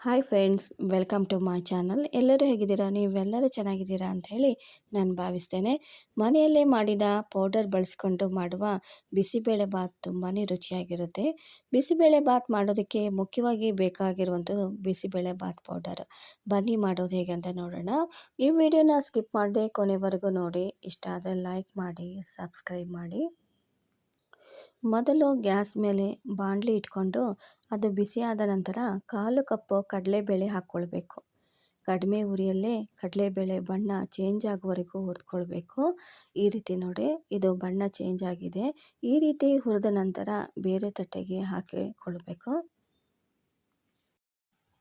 Hi friends welcome to my channel ಎಲ್ಲರೂ ಹೇಗಿದ್ದೀರಾ? ನೀವೆಲ್ಲರೂ ಚೆನ್ನಾಗಿದ್ದೀರಾ ಅಂತ ಹೇಳಿ ನಾನು ಭಾವಿಸ್ತೇನೆ. ಮನೆಯಲ್ಲೇ ಮಾಡಿದ ಪೌಡರ್ ಬಳಸಿಕೊಂಡು ಮಾಡುವ ಬಿಸಿಬೇಳೆ ಬಾತ್ ತುಂಬಾ ರುಚಿಯಾಗಿರುತ್ತೆ. ಬಿಸಿಬೇಳೆ ಬಾತ್ ಮಾಡೋದಕ್ಕೆ ಮುಖ್ಯವಾಗಿ ಬೇಕಾಗಿರುವಂಥದ್ದು ಬಿಸಿಬೇಳೆ ಬಾತ್ ಪೌಡರ್ ಬನ್ನಿ ಮಾಡೋದು ಹೇಗೆ ಅಂತ ನೋಡೋಣ. ಈ ವಿಡಿಯೋನ ಸ್ಕಿಪ್ ಮಾಡದೆ ಕೊನೆವರೆಗೂ ನೋಡಿ. ಇಷ್ಟ ಆದರೆ ಲೈಕ್ ಮಾಡಿ ಸಬ್ಸ್ಕ್ರೈಬ್ ಮಾಡಿ. ಮೊದಲು ಗ್ಯಾಸ್ ಮೇಲೆ ಬಾಣಲಿ ಇಟ್ಕೊಂಡು ಅದು ಬಿಸಿಯಾದ ನಂತರ ಕಾಲು ಕಪ್ಪು ಕಡಲೆಬೇಳೆ ಹಾಕ್ಕೊಳ್ಬೇಕು. ಕಡಿಮೆ ಉರಿಯಲ್ಲೇ ಕಡಲೆಬೇಳೆ ಬಣ್ಣ ಚೇಂಜ್ ಆಗುವವರೆಗೂ ಹುರಿದ್ಕೊಳ್ಬೇಕು. ಈ ರೀತಿ ನೋಡಿ, ಇದು ಬಣ್ಣ ಚೇಂಜ್ ಆಗಿದೆ. ಈ ರೀತಿ ಹುರಿದ ನಂತರ ಬೇರೆ ತಟ್ಟೆಗೆ ಹಾಕಿಕೊಳ್ಬೇಕು.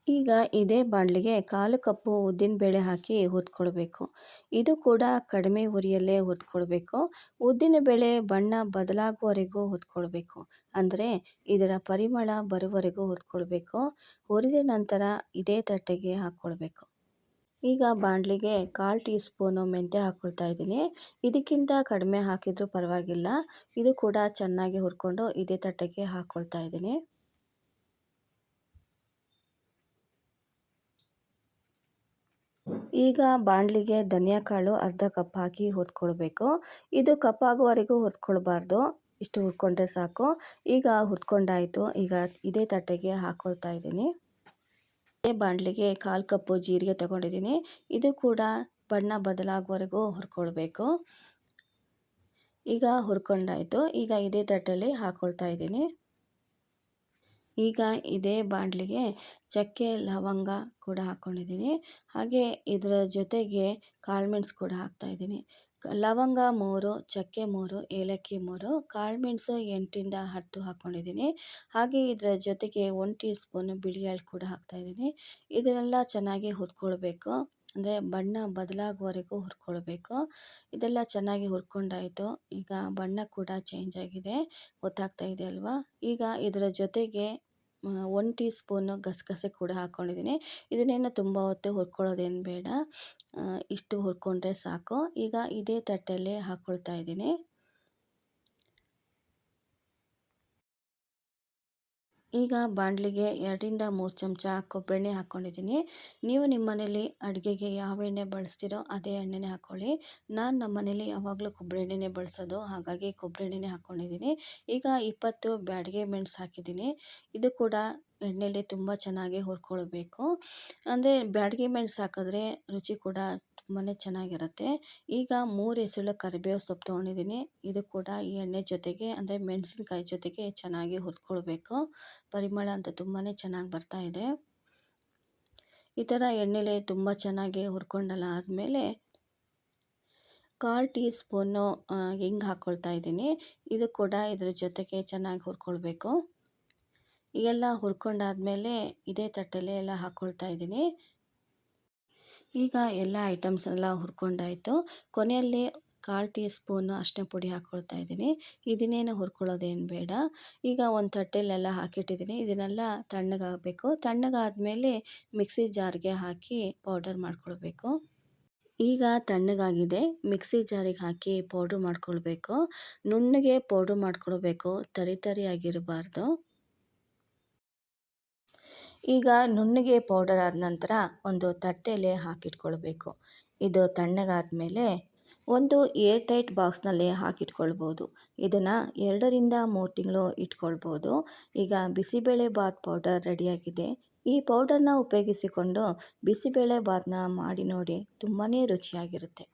ಈಗ ಇದೇ ಬಾಣಲಿಗೆ ಕಾಲು ಕಪ್ಪು ಉದ್ದಿನಬೇಳೆ ಹಾಕಿ ಹುರ್ಕೊಳ್ಬೇಕು ಇದು ಕೂಡ ಕಡಿಮೆ ಉರಿಯಲ್ಲೇ ಹುರ್ಕೊಳ್ಬೇಕು ಉದ್ದಿನಬೇಳೆ ಬಣ್ಣ ಬದಲಾಗುವವರೆಗೂ ಹುರ್ಕೊಳ್ಬೇಕು ಅಂದರೆ ಇದರ ಪರಿಮಳ ಬರುವವರೆಗೂ ಹುರ್ಕೊಳ್ಬೇಕು ಹುರಿದ ನಂತರ ಇದೇ ತಟ್ಟೆಗೆ ಹಾಕ್ಕೊಳ್ಬೇಕು. ಈಗ ಬಾಣಲಿಗೆ ಕಾಲು ಟೀ ಸ್ಪೂನು ಮೆಂತ್ಯ ಹಾಕ್ಕೊಳ್ತಾ ಇದ್ದೀನಿ. ಇದಕ್ಕಿಂತ ಕಡಿಮೆ ಹಾಕಿದರೂ ಪರವಾಗಿಲ್ಲ. ಇದು ಕೂಡ ಚೆನ್ನಾಗಿ ಹುರ್ಕೊಂಡು ಇದೇ ತಟ್ಟೆಗೆ ಹಾಕ್ಕೊಳ್ತಾ ಇದ್ದೀನಿ. ಈಗ ಬಾಣಲಿಗೆ ಧನಿಯಾಕಾಳು ಅರ್ಧ ಕಪ್ ಹಾಕಿ ಹುರ್ಕೊಳ್ಬೇಕು ಇದು ಕಪ್ಪಾಗುವವರೆಗೂ ಹುರ್ಕೊಳ್ಬಾರ್ದು ಇಷ್ಟು ಹುರ್ಕೊಂಡ್ರೆ ಸಾಕು. ಈಗ ಹುರ್ಕೊಂಡಾಯಿತು ಈಗ ಇದೇ ತಟ್ಟೆಗೆ ಹಾಕ್ಕೊಳ್ತಾ ಇದ್ದೀನಿ. ಇದೇ ಬಾಣಲಿಗೆ ಕಾಲು ಕಪ್ಪು ಜೀರಿಗೆ ತಗೊಂಡಿದ್ದೀನಿ. ಇದು ಕೂಡ ಬಣ್ಣ ಬದಲಾಗುವವರೆಗೂ ಹುರ್ಕೊಳ್ಬೇಕು. ಈಗ ಹುರ್ಕೊಂಡಾಯಿತು. ಈಗ ಇದೇ ತಟ್ಟೆಯಲ್ಲಿ ಹಾಕ್ಕೊಳ್ತಾ ಇದ್ದೀನಿ. ಈಗ ಇದೇ ಬಾಂಡ್ಲಿಗೆ ಚಕ್ಕೆ ಲವಂಗ ಕೂಡ ಹಾಕ್ಕೊಂಡಿದ್ದೀನಿ ಹಾಗೆ ಇದರ ಜೊತೆಗೆ ಕಾಳುಮೆಣ್ಸು ಕೂಡ ಹಾಕ್ತಾಯಿದ್ದೀನಿ ಲವಂಗ ಮೂರು, ಚಕ್ಕೆ ಮೂರು, ಏಲಕ್ಕಿ ಮೂರು ಕಾಳುಮೆಣಸು ಎಂಟರಿಂದ ಹತ್ತು ಹಾಕ್ಕೊಂಡಿದ್ದೀನಿ ಹಾಗೆ ಇದರ ಜೊತೆಗೆ ಒನ್ ಟೀ ಸ್ಪೂನು ಬಿಳಿ ಎಳ್ಳು ಕೂಡ ಹಾಕ್ತಾಯಿದ್ದೀನಿ ಇದನ್ನೆಲ್ಲ ಚೆನ್ನಾಗಿ ಹುರ್ಕೊಳ್ಬೇಕು. ಅಂದರೆ ಬಣ್ಣ ಬದಲಾಗುವವರೆಗೂ ಹುರ್ಕೊಳ್ಬೇಕು. ಇದೆಲ್ಲ ಚೆನ್ನಾಗಿ ಹುರ್ಕೊಂಡಾಯಿತು. ಈಗ ಬಣ್ಣ ಕೂಡ ಚೇಂಜ್ ಆಗಿದೆ. ಗೊತ್ತಾಗ್ತಾ ಇದೆ ಅಲ್ವಾ? ಈಗ ಇದರ ಜೊತೆಗೆ ಒನ್ ಟೀ ಸ್ಪೂನು ಗಸಗಸೆ ಕೂಡ ಹಾಕ್ಕೊಂಡಿದ್ದೀನಿ ಇದನ್ನೇನು ತುಂಬ ಹೊತ್ತು ಹುರ್ಕೊಳ್ಳೋದೇನು ಬೇಡ. ಇಷ್ಟು ಹುರ್ಕೊಂಡ್ರೆ ಸಾಕು. ಈಗ ಇದೇ ತಟ್ಟೆಯಲ್ಲಿ ಹಾಕ್ಕೊಳ್ತಾ ಇದ್ದೀನಿ. ಈಗ ಬಾಣಲಿಗೆ ಎರಡರಿಂದ ಮೂರು ಚಮಚ ಕೊಬ್ಬರೆಣ್ಣೆ ಹಾಕ್ಕೊಂಡಿದ್ದೀನಿ. ನೀವು ನಿಮ್ಮ ಮನೇಲಿ ಅಡುಗೆಗೆ ಯಾವ ಎಣ್ಣೆ ಬಳಸ್ತೀರೋ ಅದೇ ಎಣ್ಣೆನೇ ಹಾಕ್ಕೊಳ್ಳಿ ನಾನು ನಮ್ಮ ಮನೇಲಿ ಯಾವಾಗಲೂ ಕೊಬ್ಬರಿ ಎಣ್ಣೆನೇ ಬಳಸೋದು, ಹಾಗಾಗಿ ಕೊಬ್ಬರಿ ಎಣ್ಣೆನೇ ಹಾಕ್ಕೊಂಡಿದ್ದೀನಿ. ಈಗ ಇಪ್ಪತ್ತು ಬ್ಯಾಡಿಗೆ ಮೆಣಸು ಹಾಕಿದ್ದೀನಿ. ಇದು ಕೂಡ ಎಣ್ಣೆಲಿ ತುಂಬ ಚೆನ್ನಾಗಿ ಹುರ್ಕೊಳ್ಬೇಕು. ಅಂದರೆ ಬ್ಯಾಡಿಗೆ ಮೆಣ್ಸು ಹಾಕಿದ್ರೆ ರುಚಿ ಕೂಡ ತುಂಬಾ ಚೆನ್ನಾಗಿರುತ್ತೆ. ಈಗ ಮೂರು ಎಸಳು ಕರಿಬೇವು ಸೊಪ್ಪು ತೊಗೊಂಡಿದ್ದೀನಿ ಇದು ಕೂಡ ಈ ಎಣ್ಣೆ ಜೊತೆಗೆ, ಅಂದರೆ ಮೆಣಸಿನ್ಕಾಯಿ ಜೊತೆಗೆ ಚೆನ್ನಾಗಿ ಹುರ್ಕೊಳ್ಬೇಕು. ಪರಿಮಳ ಅಂತ ತುಂಬಾ ಚೆನ್ನಾಗಿ ಬರ್ತಾ ಇದೆ. ಈ ಥರ ಎಣ್ಣೆಲೆ ತುಂಬ ಚೆನ್ನಾಗಿ ಹುರ್ಕೊಂಡಲ್ಲ ಆದಮೇಲೆ ಕಾಲು ಟೀ ಸ್ಪೂನು ಹಿಂಗೆ ಹಾಕ್ಕೊಳ್ತಾ ಇದ್ದೀನಿ ಇದು ಕೂಡ ಇದ್ರ ಜೊತೆಗೆ ಚೆನ್ನಾಗಿ ಹುರ್ಕೊಳ್ಬೇಕು. ಎಲ್ಲ ಹುರ್ಕೊಂಡಾದ್ಮೇಲೆ ಇದೇ ತಟ್ಟೆಲೆ ಎಲ್ಲ ಹಾಕ್ಕೊಳ್ತಾ ಇದ್ದೀನಿ. ಈಗ ಎಲ್ಲ ಐಟಮ್ಸೆಲ್ಲ ಹುರ್ಕೊಂಡಾಯಿತು. ಕೊನೆಯಲ್ಲಿ ಕಾಲು ಟೀ ಸ್ಪೂನು ಅಷ್ಟೇ ಪುಡಿ ಹಾಕ್ಕೊಳ್ತಾ ಇದ್ದೀನಿ. ಇದನ್ನೇನು ಹುರ್ಕೊಳ್ಳೋದೇನು ಬೇಡ. ಈಗ ಒಂದು ತಟ್ಟೆಲೆಲ್ಲ ಹಾಕಿಟ್ಟಿದ್ದೀನಿ. ಇದನ್ನೆಲ್ಲ ತಣ್ಣಗಾಗಬೇಕು. ತಣ್ಣಗಾದಮೇಲೆ ಮಿಕ್ಸಿ ಜಾರ್ಗೆ ಹಾಕಿ ಪೌಡರ್ ಮಾಡ್ಕೊಳ್ಬೇಕು. ಈಗ ತಣ್ಣಗಾಗಿದೆ. ಮಿಕ್ಸಿ ಜಾರಿಗೆ ಹಾಕಿ ಪೌಡ್ರ್ ಮಾಡ್ಕೊಳ್ಬೇಕು. ನುಣ್ಣಗೆ ಪೌಡ್ರ್ ಮಾಡ್ಕೊಳ್ಬೇಕು. ತರಿ ತರಿಯಾಗಿರಬಾರ್ದು. ಈಗ ನುಣ್ಣಗೆ ಪೌಡರ್ ಆದ ನಂತರ ಒಂದು ತಟ್ಟೆಯಲ್ಲಿ ಹಾಕಿಟ್ಕೊಳ್ಬೇಕು. ಇದು ತಣ್ಣಗಾದ ಮೇಲೆ ಒಂದು ಏರ್ ಟೈಟ್ ಬಾಕ್ಸ್ನಲ್ಲಿ ಹಾಕಿಟ್ಕೊಳ್ಬೋದು. ಇದನ್ನು ಎರಡರಿಂದ ಮೂರು ತಿಂಗಳು ಇಟ್ಕೊಳ್ಬೋದು. ಈಗ ಬಿಸಿಬೇಳೆ ಬಾತ್ ಪೌಡರ್ ರೆಡಿಯಾಗಿದೆ. ಈ ಪೌಡರ್ನ ಉಪಯೋಗಿಸಿಕೊಂಡು ಬಿಸಿಬೇಳೆ ಬಾತನ್ನ ಮಾಡಿ ನೋಡಿ ತುಂಬಾ ರುಚಿಯಾಗಿರುತ್ತೆ.